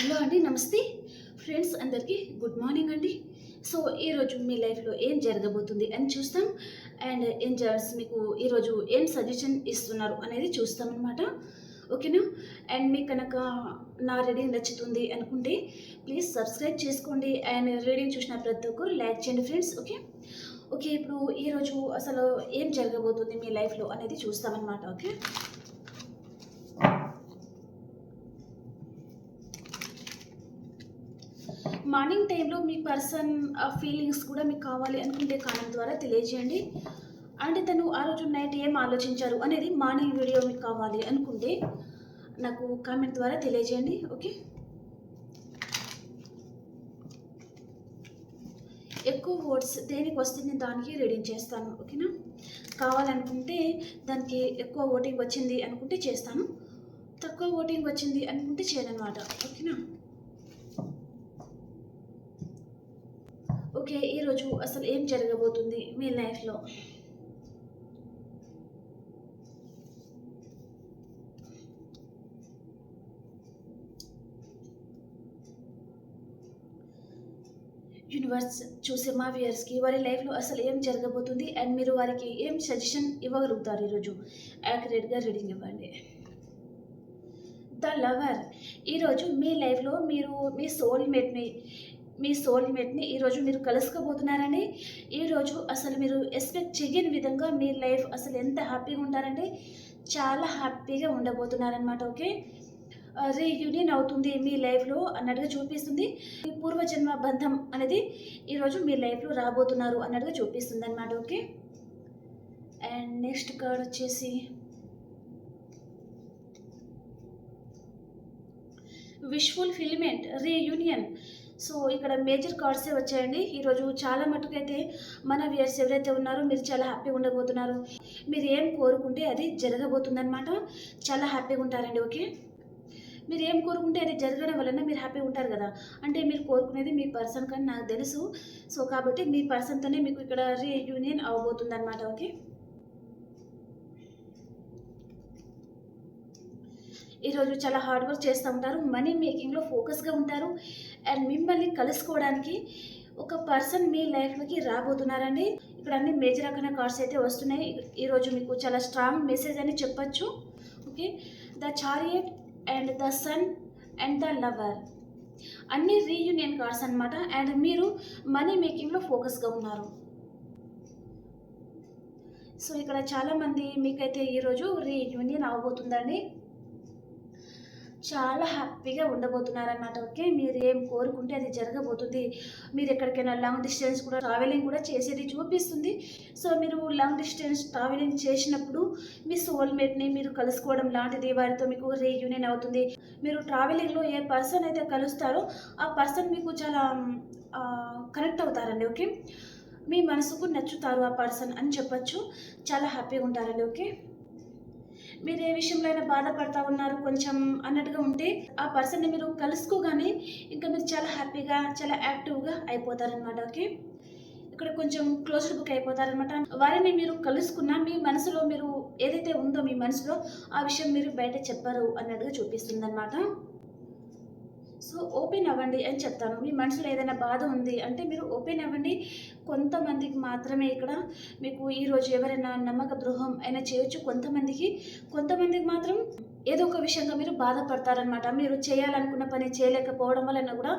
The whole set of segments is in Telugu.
హలో అండి నమస్తే. ఫ్రెండ్స్ అందరికీ గుడ్ మార్నింగ్ అండి. సో ఈరోజు మీ లైఫ్లో ఏం జరగబోతుంది అని చూస్తాం. అండ్ ఏంజల్స్ మీకు ఈరోజు ఏం సజెషన్ ఇస్తున్నారు అనేది చూస్తాం అనమాట ఓకేనా అండ్ మీకు కనుక నా రీడింగ్ నచ్చుతుంది అనుకుంటే ప్లీజ్ సబ్స్క్రైబ్ చేసుకోండి. అండ్ రీడింగ్ చూసిన ప్రతి ఒక్కరు లైక్ చేయండి ఫ్రెండ్స్ ఓకే ఓకే ఇప్పుడు ఈరోజు అసలు ఏం జరగబోతుంది మీ లైఫ్లో అనేది చూస్తామన్నమాట ఓకే మార్నింగ్ టైంలో మీ పర్సన్ ఫీలింగ్స్ కూడా మీకు కావాలి అనుకుంటే కామెంట్ ద్వారా తెలియజేయండి. అంటే తను ఆ రోజు నైట్ ఏం ఆలోచించారు అనేది మార్నింగ్ వీడియో మీకు కావాలి అనుకుంటే నాకు కామెంట్ ద్వారా తెలియజేయండి ఓకే? ఎక్కువ ఓట్స్ దేనికి వస్తుంది నేను దానికి రీడింగ్ చేస్తాను ఓకేనా? కావాలనుకుంటే దానికి ఎక్కువ ఓటింగ్ వచ్చింది అనుకుంటే చేస్తాను. తక్కువ ఓటింగ్ వచ్చింది అనుకుంటే చేయనమాట ఓకేనా? ఓకే ఈరోజు అసలు ఏం జరగబోతుంది మీ లైఫ్లో? యూనివర్స్ చూసే మా వ్యూయర్స్కి వారి లైఫ్లో అసలు ఏం జరగబోతుంది అండ్ మీరు వారికి ఏం సజెషన్ ఇవ్వగలుగుతారు ఈరోజు? యాక్యురేట్గా రీడింగ్ ఇవ్వండి. The lover. ఈరోజు మీ లైఫ్లో మీరు మీ సోల్మేట్ని మీ సోల్మేట్ని ఈరోజు మీరు కలుసుకోబోతున్నారండి. ఈరోజు అసలు మీరు ఎక్స్పెక్ట్ చేయని విధంగా మీ లైఫ్ అసలు ఎంత హ్యాపీగా ఉంటారంటే చాలా హ్యాపీగా ఉండబోతున్నారనమాట ఓకే? రీయూనియన్ అవుతుంది మీ లైఫ్లో అన్నట్టుగా చూపిస్తుంది. మీ పూర్వజన్మ బంధం అనేది ఈరోజు మీ లైఫ్లో రాబోతున్నారు అన్నట్టుగా చూపిస్తుంది అనమాట ఓకే? అండ్ నెక్స్ట్ కార్డ్ వచ్చేసి విష్ఫుల్ ఫిల్మెంట్ రీయూనియన్ సో ఇక్కడ మేజర్ కార్డ్సే వచ్చాయండి. ఈరోజు చాలా మటుకైతే మన వ్యూయర్స్ ఎవరైతే ఉన్నారో మీరు చాలా హ్యాపీగా ఉండబోతున్నారు. మీరు ఏం కోరుకుంటే అది జరగబోతుందన్నమాట. చాలా హ్యాపీగా ఉంటారండి ఓకే? మీరు ఏం కోరుకుంటే అది జరగడం వలన మీరు హ్యాపీ ఉంటారు కదా. అంటే మీరు కోరుకునేది మీ పర్సన్ కానీ నాకు తెలుసు. సో కాబట్టి మీ పర్సన్తోనే మీకు ఇక్కడ రీయూనియన్ అవ్వబోతుంది అనమాట ఓకే? ఈరోజు చాలా హార్డ్ వర్క్ చేస్తూ ఉంటారు. మనీ మేకింగ్లో ఫోకస్గా ఉంటారు. అండ్ మిమ్మల్ని కలుసుకోవడానికి ఒక పర్సన్ మీ లైఫ్లోకి రాబోతున్నారండి. ఇక్కడ అన్ని మేజర్ రకమైన కార్డ్స్ అయితే వస్తున్నాయి. ఈరోజు మీకు చాలా స్ట్రాంగ్ మెసేజ్ అని చెప్పొచ్చు. Okay? The chariot and the sun and the lover. అన్ని రీయూనియన్ కార్డ్స్ అనమాట అండ్ మీరు మనీ మేకింగ్లో ఫోకస్గా ఉన్నారు. సో ఇక్కడ చాలామంది మీకైతే ఈరోజు రీయూనియన్ అవబోతుందండి. చాలా హ్యాపీగా ఉండబోతున్నారన్నమాట ఓకే? మీరు ఏం కోరుకుంటే అది జరగబోతుంది. మీరు ఎక్కడికైనా లాంగ్ డిస్టెన్స్ కూడా ట్రావెలింగ్ కూడా చేసేది చూపిస్తుంది. సో మీరు లాంగ్ డిస్టెన్స్ ట్రావెలింగ్ చేసినప్పుడు మీ సోల్మేట్ని మీరు కలుసుకోవడం లాంటిది వారితో మీకు రీయూనియన్ అవుతుంది. మీరు ట్రావెలింగ్లో ఏ పర్సన్ అయితే కలుస్తారో ఆ పర్సన్ మీకు చాలా కనెక్ట్ అవుతారండి ఓకే? మీ మనసుకు నచ్చుతారు ఆ పర్సన్ అని చెప్పచ్చు. చాలా హ్యాపీగా ఉంటారండి ఓకే? మీరు ఏ విషయంలో అయినా బాధపడతా ఉన్నారు కొంచెం అన్నట్టుగా ఉంటే ఆ పర్సన్ని మీరు కలుసుకోగానే ఇంకా మీరు చాలా హ్యాపీగా చాలా యాక్టివ్గా అయిపోతారనమాట ఓకే? ఇక్కడ కొంచెం క్లోజ్డ్ బుక్ అయిపోతారనమాట వారిని మీరు కలుసుకున్న మీ మనసులో మీరు ఏదైతే ఉందో మీ మనసులో ఆ విషయం మీరు బయట చెప్పరు అన్నట్టుగా చూపిస్తుంది అనమాట సో ఓపెన్ అవ్వండి అని చెప్తాను. మీ మనసులో ఏదైనా బాధ ఉంది అంటే మీరు ఓపెన్ అవ్వండి. కొంతమందికి మాత్రమే ఇక్కడ మీకు ఈరోజు ఎవరైనా నమ్మక ద్రోహం అయినా చేయొచ్చు. కొంతమందికి కొంతమందికి మాత్రం ఏదో ఒక విషయంగా మీరు బాధపడతారనమాట మీరు చేయాలనుకున్న పని చేయలేకపోవడం వలన కూడా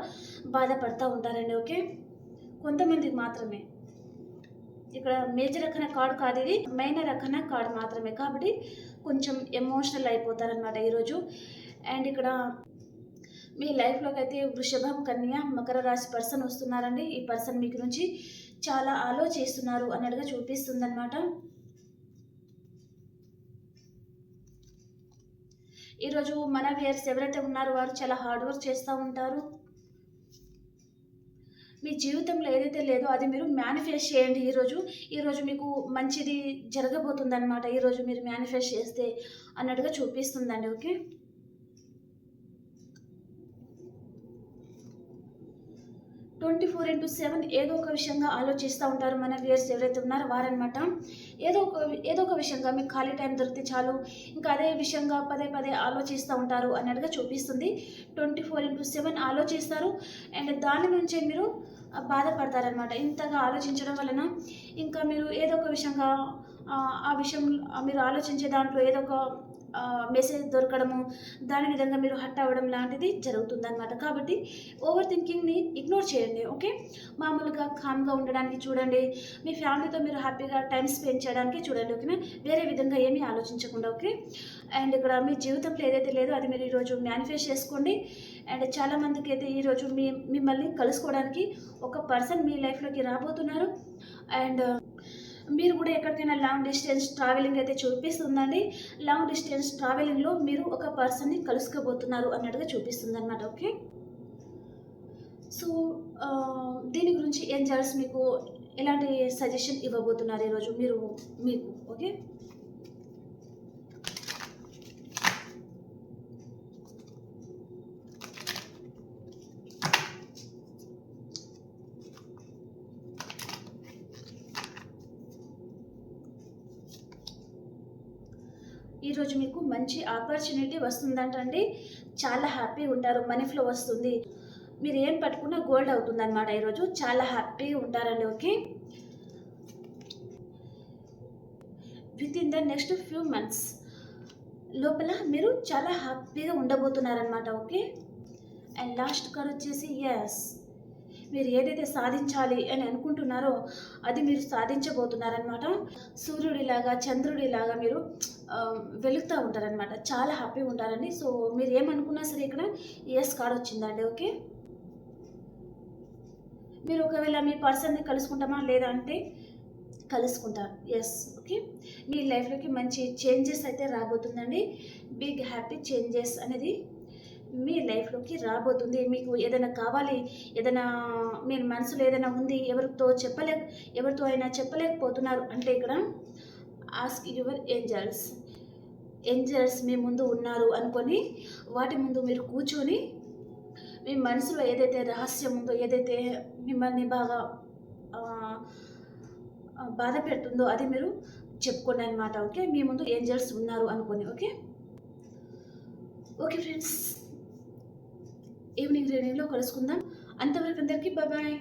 బాధపడతా ఉంటారండి. ఓకే? కొంతమందికి మాత్రమే. ఇక్కడ మేజర్ రకన కార్డు కాదు ఇది. మైనర్ రకన కార్డు మాత్రమే. కాబట్టి కొంచెం ఎమోషనల్ అయిపోతారనమాట ఈరోజు. అండ్ ఇక్కడ మీ లైఫ్లోకి అయితే వృషభం కన్య మకర రాశి పర్సన్ వస్తున్నారండి. ఈ పర్సన్ మీకు నుంచి చాలా ఆలోచిస్తున్నారు అన్నట్టుగా చూపిస్తుంది అనమాట ఈరోజు మన వేర్స్ ఎవరైతే ఉన్నారో వారు చాలా హార్డ్ వర్క్ చేస్తూ ఉంటారు. మీ జీవితంలో ఏదైతే లేదో అది మీరు మేనిఫెస్ట్ చేయండి ఈరోజు. ఈరోజు మీకు మంచిది జరగబోతుంది అనమాట ఈరోజు మీరు మేనిఫెస్ట్ చేస్తే అన్నట్టుగా చూపిస్తుందండి okay? Twenty four into seven ఏదో ఒక విషయంగా ఆలోచిస్తూ ఉంటారు మన వ్యూయర్స్ ఎవరైతే ఉన్నారో వారనమాట ఏదో ఒక ఏదో ఒక విషయంగా మీకు ఖాళీ టైం దొరికితే చాలు ఇంకా అదే విషయంగా పదే పదే ఆలోచిస్తూ ఉంటారు అన్నట్టుగా చూపిస్తుంది. ట్వంటీ ఫోర్ ఇంటూ సెవెన్ ఆలోచిస్తారు. అండ్ దాని నుంచే మీరు బాధపడతారనమాట ఇంతగా ఆలోచించడం వలన ఇంకా మీరు ఏదో ఒక విషయంగా ఆ, విషయం మీరు ఆలోచించే దాంట్లో ఏదో ఒక మెసేజ్ దొరకడము దాని విధంగా మీరు హట్ అవ్వడం లాంటిది జరుగుతుందన్నమాట. కాబట్టి ఓవర్ థింకింగ్ని ఇగ్నోర్ చేయండి ఓకే? మామూలుగా కామ్గా ఉండడానికి చూడండి మీ ఫ్యామిలీతో మీరు హ్యాపీగా టైం స్పెండ్ చేయడానికి చూడండి ఓకేనా? వేరే విధంగా ఏమీ ఆలోచించకుండా ఓకే? అండ్ ఇక్కడ మీ జీవితంలో ఏదైతే లేదో అది మీరు ఈరోజు మేనిఫెస్ట్ చేసుకోండి. అండ్ చాలామందికి అయితే ఈరోజు మీ మిమ్మల్ని కలుసుకోవడానికి ఒక పర్సన్ మీ లైఫ్లోకి రాబోతున్నారు. అండ్ మీరు కూడా ఎక్కడికైనా లాంగ్ డిస్టెన్స్ ట్రావెలింగ్ అయితే చూపిస్తుందండి. లాంగ్ డిస్టెన్స్ ట్రావెలింగ్లో మీరు ఒక పర్సన్ని కలుసుకోబోతున్నారు అన్నట్టుగా చూపిస్తుంది అనమాట ఓకే సో దీని గురించి ఏంజల్స్ మీకు ఎలాంటి సజెషన్ ఇవ్వబోతున్నారు ఈరోజు మీరు మీకు ఓకే ఈరోజు మీకు మంచి ఆపర్చునిటీ వస్తుందంటండి. చాలా హ్యాపీ ఉంటారు మనీ ఫ్లో వస్తుంది. మీరు ఏం పట్టుకున్నా గోల్డ్ అవుతుంది అనమాట ఈరోజు చాలా హ్యాపీ ఉంటారండి okay? With in the next few months లోపల మీరు చాలా హ్యాపీగా ఉండబోతున్నారనమాట ఓకే? అండ్ లాస్ట్ కార్డ్ వచ్చేసి ఎస్ మీరు ఏదైతే సాధించాలి అని అనుకుంటున్నారో అది మీరు సాధించబోతున్నారనమాట సూర్యుడిలాగా చంద్రుడిలాగా మీరు వెలుగుతూ ఉంటారనమాట చాలా హ్యాపీగా ఉంటారండి సో మీరు ఏమనుకున్నా సరే ఇక్కడ ఎస్ కార్డ్ వచ్చిందండి ఓకే మీరు ఒకవేళ మీ పర్సన్ని కలుసుకుంటామా లేదా అంటే కలుసుకుంటారు ఎస్ ఓకే మీ లైఫ్లోకి మంచి చేంజెస్ అయితే రాబోతుందండి. బిగ్ హ్యాపీ చేంజెస్ అనేది మీ లైఫ్లోకి రాబోతుంది. మీకు ఏదైనా కావాలి ఏదైనా మీరు మనసులో ఏదైనా ఉంది ఎవరితో చెప్పలే ఎవరితో అయినా చెప్పలేకపోతున్నారు అంటే ఇక్కడ ఆస్క్ యువర్ ఏంజల్స్ ఏంజల్స్ మీ ముందు ఉన్నారు అనుకొని వాటి ముందు మీరు కూర్చొని మీ మనసులో ఏదైతే రహస్యం ఉందో ఏదైతే మిమ్మల్ని బాగా బాధ పెడుతుందో అది మీరు చెప్పుకోండి అనమాట ఓకే? మీ ముందు ఏంజల్స్ ఉన్నారు అనుకొని ఓకే? ఓకే ఫ్రెండ్స్ ఈవినింగ్ రీడింగ్లో కలుసుకుందాం. అంతవరకు అందరికీ బాయ్